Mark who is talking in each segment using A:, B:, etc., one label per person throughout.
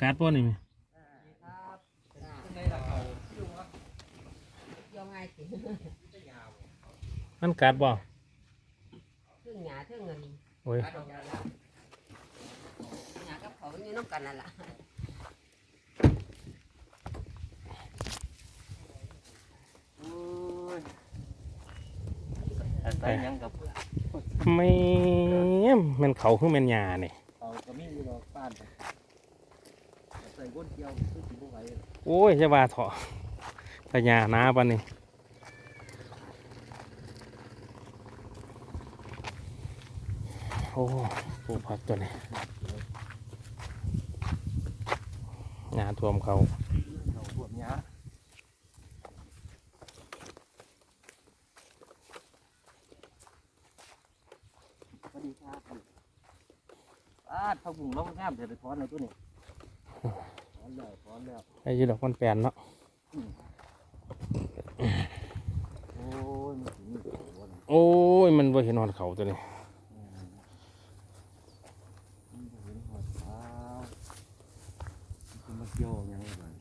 A: การ์ดป้อนนี่ไหม
B: ครับยองไงสิ
A: มันการ์ดบ่
B: ทึ่งหยาทึ่งเงิน
A: โอ้ย
B: หยากับเขาอยู่น้ำกันนั่นแหละ
C: ใส่ยังกับ
A: ไม่มันเขาคือแมันหยานี่
C: เขาก็มีดอกป้าน ใส่ก้นเกี่ยวคือสิบ่ไหว
A: โอ้ยจะว่าเถาะแต่หยาหนาปานนี่โอ้ปลูกผักตัวนี้หยาท่วมเขา
C: เขาท่วมหญ้าสวัสดีครับป้าดผักบุ้งเรางามเดี๋ยวไปถอนเลยตัวนี้
A: ไอ้ยี่ดอกมันแปลนเนาะ
C: โอ้ยมันถึงนี่เขาบ่ล่ะ
A: โอ้ย มันบ่เห็นหอดเขาตัวนี้
C: มันบ่เห็นหอดเท้ามันมาเกี่ยวหยังไงบ้าง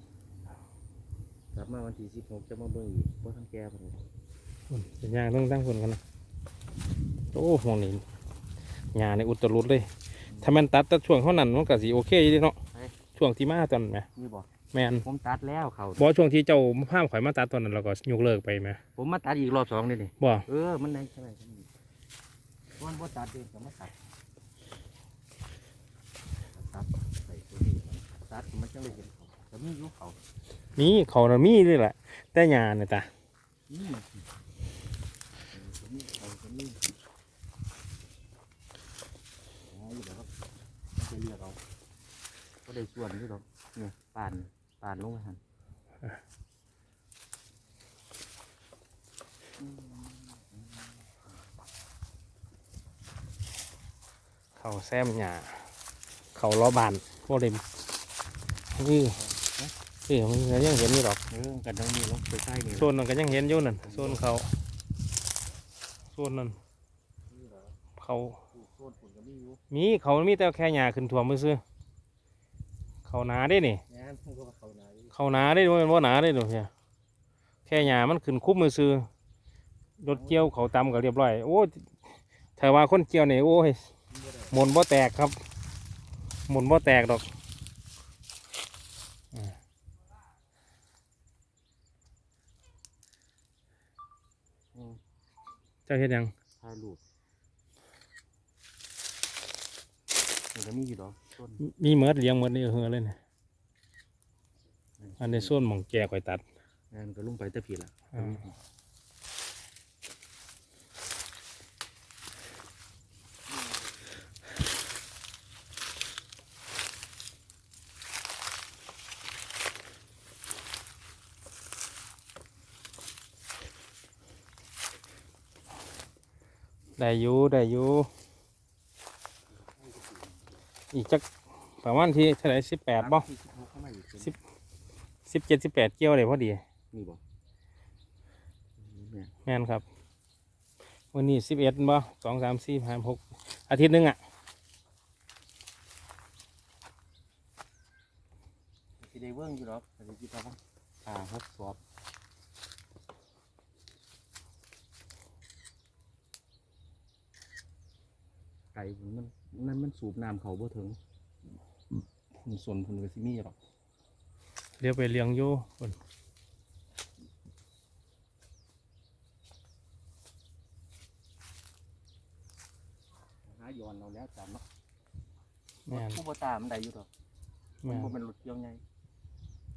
C: กลับมาวันที่สิบหกจะมาเบิ่งอีกเพราะทั้งแก่ไปเลย
A: อุ่นเป็นหยาต้องตั้งคนกันนะโอ้ห่วงนี่หยาในอุตรุดเลย ถ้ามันตัดแต่ช่วงเท่านั้นมันก็สิโอเคอยู่เดิเนาะ ช่วงที่มาตอนนั้นไหม
C: นี่บอก
A: แม่น
C: ผมตัดแล้วเขา
A: บ่ช่วงที่เจ้าภาพข่อยมาตัดตอนนั้นเราก็ยกเลิกไปไหม
C: ผมมาตัดอีกรอบสองเลยนี่
A: บ่
C: เออมันในใช่ไหมวันบ่ตัดเองก็มาตัดตัดใส่ตัวนี้ตัดมันจะเลยเห็นเขาแต่มีอยู่เขา
A: มีเขาน่ะมีเลยแหละแต่หยาเนี่ยตา
C: นี่ตัวนี้เขาตัวนี้อ๋ออยู่แล้วครับมันจะเรียกเอา ก็ได้ส่วนที่เราเนี่ยป่านป่านลงไปหัน
A: เขาแซมหยาเขาล้อบานโบเดมนี่นี่มันก็ยังเห็นอยู่หรอก
C: เออกันทั้งนี้ลงไปใต้นี่
A: โซนนั้นก็ยังเห็นอยู่นั่นโซนเขาโซนนั้นเขา
C: โซนฝุ่นก็มีอยู่
A: มีเขามีแต่แค่หยาขึ้นถ่วมมือซื้อ เขาหนาได้นี่
C: งานพวกก็เขาไหน
A: เขาหนาได้ด้วยว่าหนาได้ด้วยเนี่ยแค่หยามันขึ้นคุ้มมือซื้อรถเกี่ยวเขาตำก็เรียบร้อย โอ้ยถ้าว่าคนเกี่ยวเนี่ยโอ้ยหมุนบ่แตกครับ หมุนบ่แตกดอกอ่าเจ้าเห็นยัง
C: ถ่ายรูป มันก็มีอยู่ดอกต้น
A: มีเมิดเลี้ยงเมิดนี่เฮือเลยเนี่ยอันในส่วนหมองแก่ข่อยตัด
C: งานก็ลงไปแต่ผิดละ
A: อ่า ได้อยู่ได้อยู่ อีกจักประมาณที่เท่าไหร่สิบแปดบ่
C: ที่สิบหกเข้ามาอีก
A: สิบสิบเจ็ดสิบแปดเกี่ยวเลยพอดี
C: นี่บ่เนี่ย
A: แม่นครับ วันนี้สิบเอ็ดบ่สองสามสี่ห้าหกอาทิตย์หนึงอะ
C: สิได้เบิ่งอยู่ดอกแต่สิคิดว่าอ่าทดสอบ ไก่มันนั่นมันสูบน้ำเขาบ่ถึงมันส่วนผลก็สิมีหรอก
A: เดี๋ยวไปเลี้ยงอยู่พุ่น
C: หาย้อนเราแล้วจำเนาะ
A: แม่น
C: ผู้บ่ตามนได้อยู่ดอกมั
A: แม่
C: น
A: น
C: บ่เป็นรถเกี่ยวไง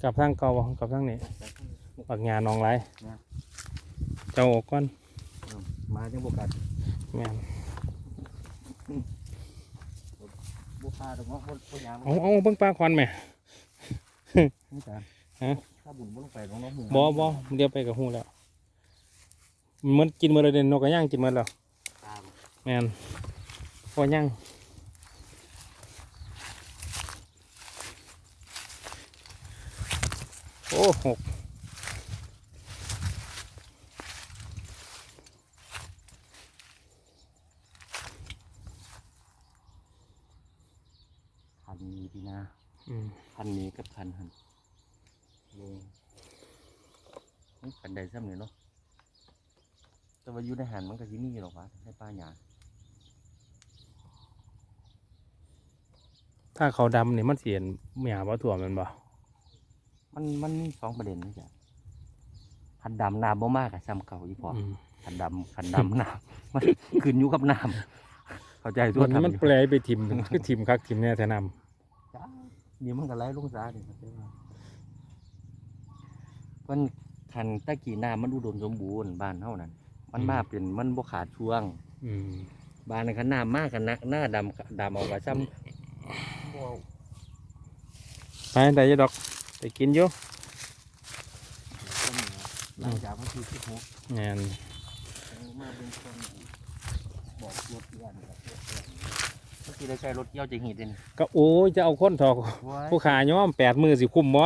A: กลับทางเก่าบ่กลับทางนี้ปักงานนองไร
C: นะ
A: เจ้าออกก่อน
C: มาจังบ่กัด
A: แม่น
C: บ่พาดอกเนาะบ่บ่ยาม
A: เอาเอาเบิ่งปลาควันไหม
C: นี่จ้ะ
A: ฮะ
C: ถ้าบุญบ่ลงไปน้องน้องหมู
A: บ่บ่เดี๋ยวไปกับหูแล้วมันกินหมาเลยเด่นนกกระย่างกินหมาแล้ว
C: ตาม
A: แม่นพอย่างโอ้หก
C: มีพี่นา
A: อืม
C: คันนี้กับคันหันลงมันคันใดซ้ำเนี่ยเนาะแต่ว่าอยู่ในหันมันก็สิมีหรอกวะให้ป้าหยา
A: ถ้าเขาดำนี่มันเสียนหยาบ่ถั่วแมันบ่
C: มันมันมีสองประเด็นนะจ๊ะคันดำน้ำบ่มากอะซ้ำเก่าอีพอ
A: อืม
C: คันดำคันดำน้ำมันขึ้นอยู่กับน้ำเข้าใจตัว
A: มัน
C: ทำ
A: มัน
C: อยู่
A: แปลไปทิมคือทิมคักทิมเนี่ยแทนำ
C: จ้า นี่มันก็ไหลลงสาเนี่ยเข้าใจว่ามันคันตะกี้น้ำมันอุดมสมบูรณ์บ้านเท่านั้นมันมาเป็นมันบ่ขาดช่วง
A: อืม
C: บ้านนั้นคันน้ำมากกันนักหน้าดำดำเอาไว้ซ้ำบ่
A: ไปได้อยดอกไปกินอยู่
C: หลังจากวันที่สิบหก
A: งาน
C: มาเป็นคนบอกรถเพื่อนกับรถเพื่อน เมื่อกี้ได้ใช้รถเกี่ยวจะหีดเลยนี่
A: ก็โอ้ยจะเอาคนถอก
C: ว้าย
A: ผู้ขาย้อมแปดมือสิคุ้มบ่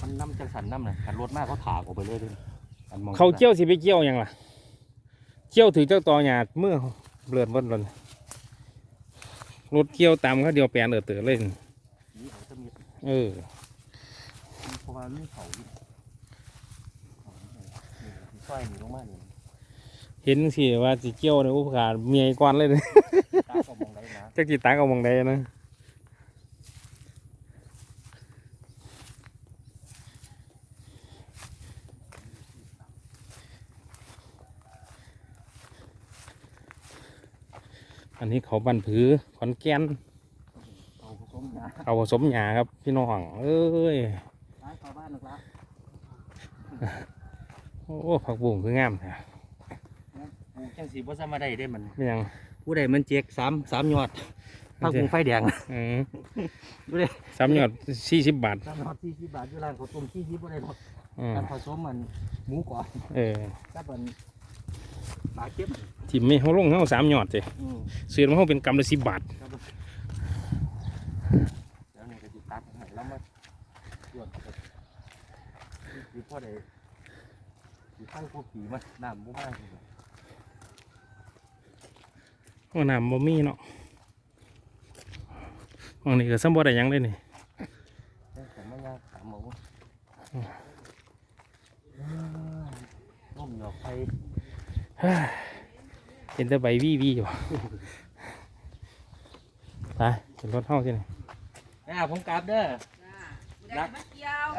C: มันน้ำจังสันน้ำน่ะขันรถมากเขาถากออกไปเลยเลยอันมอง
A: เขาเกี่ยวสิไปเกี่ยวหยังล่ะเกี่ยวถือเจ้าตอหยาดมือเบลือนเบนบนรถเกี่ยวตามเขาเดียวแปลนเออเตือเลย
C: นี่เขาจะมี
A: เออ
C: เพราะว่าลูกเขาอยู่เขานี่ซอยหนีลงมาเนี่ย
A: เห็นสิว่าสิเกี่ยวเนี่ยผู้ขาเมียก่อนเลย
C: ตาก็มองได้นะ
A: จักจิตาเอามองใดนะอันนี้เขาบันผือขอนแก่น
C: เขาผสมยา
A: เอาผสมหยาครับ พี่น้องเอ้ย
C: ร้ายชาวบ้านหรอกละ
A: โอ้ผักบุ้งคืองามแท้
C: ปลูก จังสีบ่สามารถได้ได้มัน
A: เป็นหยัง
C: ผู้ใดมันเจ๊กสามสามยอดผักบุ้งไฟแดง
A: อืม
C: ผู้ใด
A: สามยอดสี่สิบบาท
C: สามยอดสี่สิบบาทอยู่ร้านข้าวต้มสี่สิบผู้ใดหรอก
A: อืม
C: การผสมมันหมูกรอบ
A: เออ
C: กับมันปลาเค็ม
A: ทิมไม่เขาลงเขาสามยอดเลย
C: อืม
A: เสือมาเขาเป็นกำละสิบบาท
C: ครับผมแล้วนี่ก็จิตัดให้แล้วมาตรวจกับคือพ่อใดคือตั้งพวกผีมาน้ำบ่มากเลย
A: ห้องน้ำบ่มีเนาะห้องนี้ก็ซ้ำบ่ได้หยังเลยนี่
C: แต่ผมไม่ยากถามหมูร่มดอกไฟ
A: เห็นแต่ใบวีวีอยู่ไปขึ้นรถห้องที่นี่
C: อ่าผมกลับเด้อ
B: จ้าผู้ใดมา